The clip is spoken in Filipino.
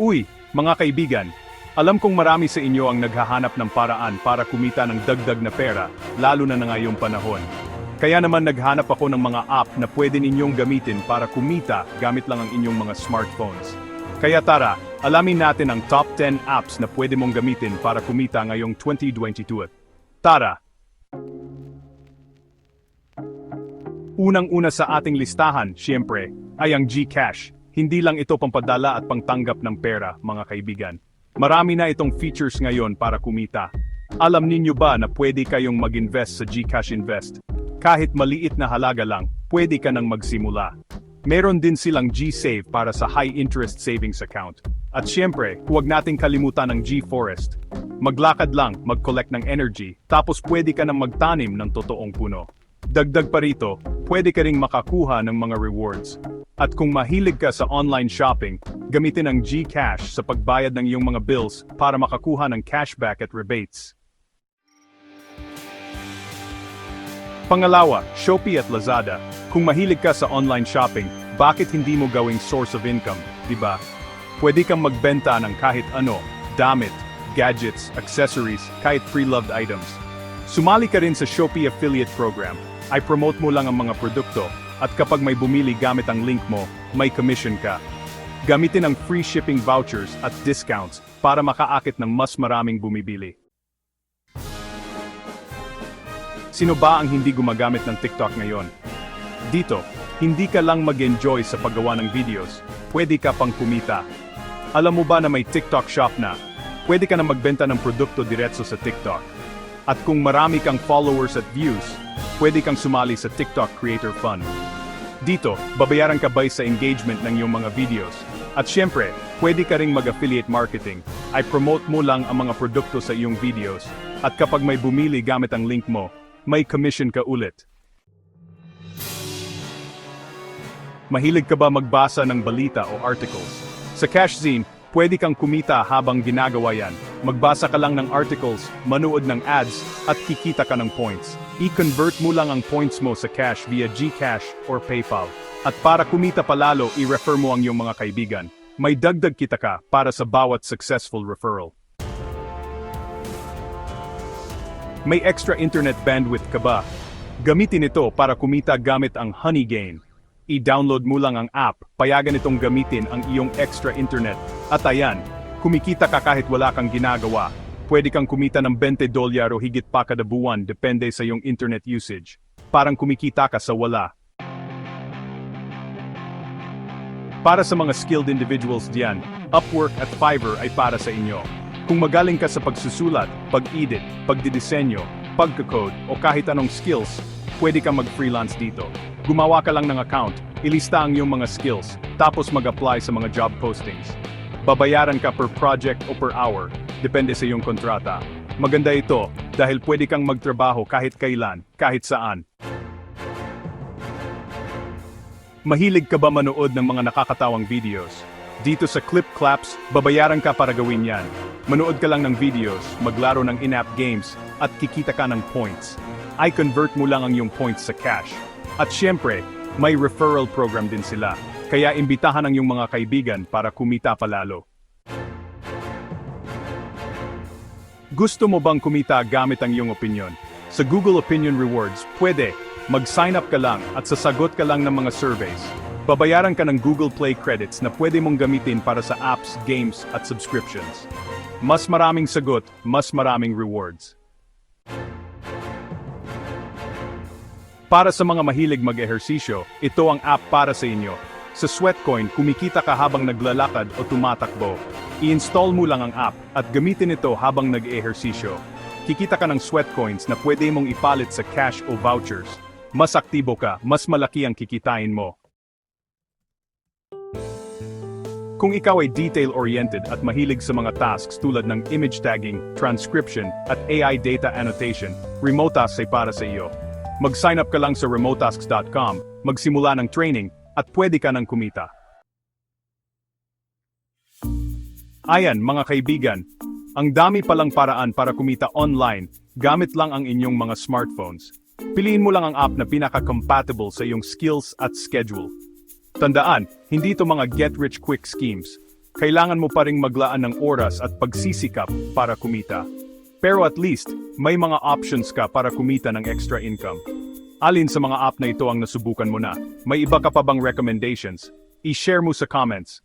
Uy, mga kaibigan, alam kong marami sa inyo ang naghahanap ng paraan para kumita ng dagdag na pera, lalo na na ngayong panahon. Kaya naman naghanap ako ng mga app na pwede ninyong gamitin para kumita gamit lang ang inyong mga smartphones. Kaya tara, alamin natin ang top 10 apps na pwede mong gamitin para kumita ngayong 2022. Tara! Unang-una sa ating listahan, siyempre, ay ang GCash. Hindi lang ito pampadala at pangtanggap ng pera, mga kaibigan. Marami na itong features ngayon para kumita. Alam ninyo ba na pwede kayong mag-invest sa GCash Invest? Kahit maliit na halaga lang, pwede ka nang magsimula. Meron din silang G-Save para sa high-interest savings account. At siyempre, huwag nating kalimutan ang G-Forest. Maglakad lang, mag-collect ng energy, tapos pwede ka nang magtanim ng totoong puno. Dagdag pa rito, pwede ka ring makakuha ng mga rewards. At kung mahilig ka sa online shopping, gamitin ang GCash sa pagbayad ng iyong mga bills para makakuha ng cashback at rebates. Pangalawa, Shopee at Lazada. Kung mahilig ka sa online shopping, bakit hindi mo gawing source of income, di ba? Pwede kang magbenta ng kahit ano, damit, gadgets, accessories, kahit pre-loved items. Sumali ka rin sa Shopee Affiliate Program. Ay promote mo lang ang mga produkto, at kapag may bumili gamit ang link mo, may commission ka. Gamitin ang free shipping vouchers at discounts para makaakit ng mas maraming bumibili. Sino ba ang hindi gumagamit ng TikTok ngayon? Dito, hindi ka lang mag-enjoy sa paggawa ng videos, pwede ka pang kumita. Alam mo ba na may TikTok shop na? Pwede ka na magbenta ng produkto diretso sa TikTok. At kung marami kang followers at views, pwede kang sumali sa TikTok Creator Fund. Dito, babayaran ka bay sa engagement ng iyong mga videos. At syempre, pwede ka ring mag-affiliate marketing. Ay promote mo lang ang mga produkto sa iyong videos. At kapag may bumili gamit ang link mo, may commission ka ulit. Mahilig ka ba magbasa ng balita o articles? Sa CashZine, pwede kang kumita habang ginagawa yan. Magbasa ka lang ng articles, manood ng ads, at kikita ka ng points. I-convert mo lang ang points mo sa cash via GCash or PayPal. At para kumita palalo, i-refer mo ang iyong mga kaibigan. May dagdag kita ka para sa bawat successful referral. May extra internet bandwidth ka ba? Gamitin ito para kumita gamit ang Honey Gain. I-download mo lang ang app, payagan itong gamitin ang iyong extra internet. At ayan, kumikita ka kahit wala kang ginagawa. Pwede kang kumita ng 20 dolyar o higit pa kada buwan depende sa iyong internet usage. Parang kumikita ka sa wala. Para sa mga skilled individuals diyan, Upwork at Fiverr ay para sa inyo. Kung magaling ka sa pagsusulat, pag-edit, pagdidisenyo, pagkakode o kahit anong skills, pwede kang mag-freelance dito. Gumawa ka lang ng account, ilista ang iyong mga skills, tapos mag-apply sa mga job postings. Babayaran ka per project o per hour, depende sa iyong kontrata. Maganda ito dahil pwede kang magtrabaho kahit kailan, kahit saan. Mahilig ka ba manood ng mga nakakatawang videos? Dito sa Clip Claps, babayaran ka para gawin yan. Manood ka lang ng videos, maglaro ng in-app games, at kikita ka ng points. Ay convert mo lang ang iyong points sa cash. At syempre, may referral program din sila. Kaya imbitahan ang iyong mga kaibigan para kumita palalo. Gusto mo bang kumita gamit ang iyong opinion? Sa Google Opinion Rewards, pwede. Mag-sign up ka lang at sasagot ka lang ng mga surveys. Babayaran ka ng Google Play credits na pwede mong gamitin para sa apps, games, at subscriptions. Mas maraming sagot, mas maraming rewards. Para sa mga mahilig mag-ehersisyo, ito ang app para sa inyo. Sa Sweatcoin, kumikita ka habang naglalakad o tumatakbo. I-install mo lang ang app at gamitin ito habang nag-ehersisyo. Kikita ka ng Sweatcoins na pwede mong ipalit sa cash o vouchers. Mas aktibo ka, mas malaki ang kikitain mo. Kung ikaw ay detail-oriented at mahilig sa mga tasks tulad ng image tagging, transcription, at AI data annotation, Remotasks ay para sa iyo. Mag-sign up ka lang sa remotasks.com, magsimula ng training, at pwede ka nang kumita. Ayan, mga kaibigan, ang dami palang paraan para kumita online gamit lang ang inyong mga smartphones. Piliin mo lang ang app na pinaka-compatible sa iyong skills at schedule. Tandaan, hindi ito mga get-rich-quick schemes. kailangan mo pa ring maglaan ng oras at pagsisikap para kumita. Pero at least, may mga options ka para kumita ng extra income. Alin sa mga app na ito ang nasubukan mo na? May iba ka pa bang recommendations? I-share mo sa comments.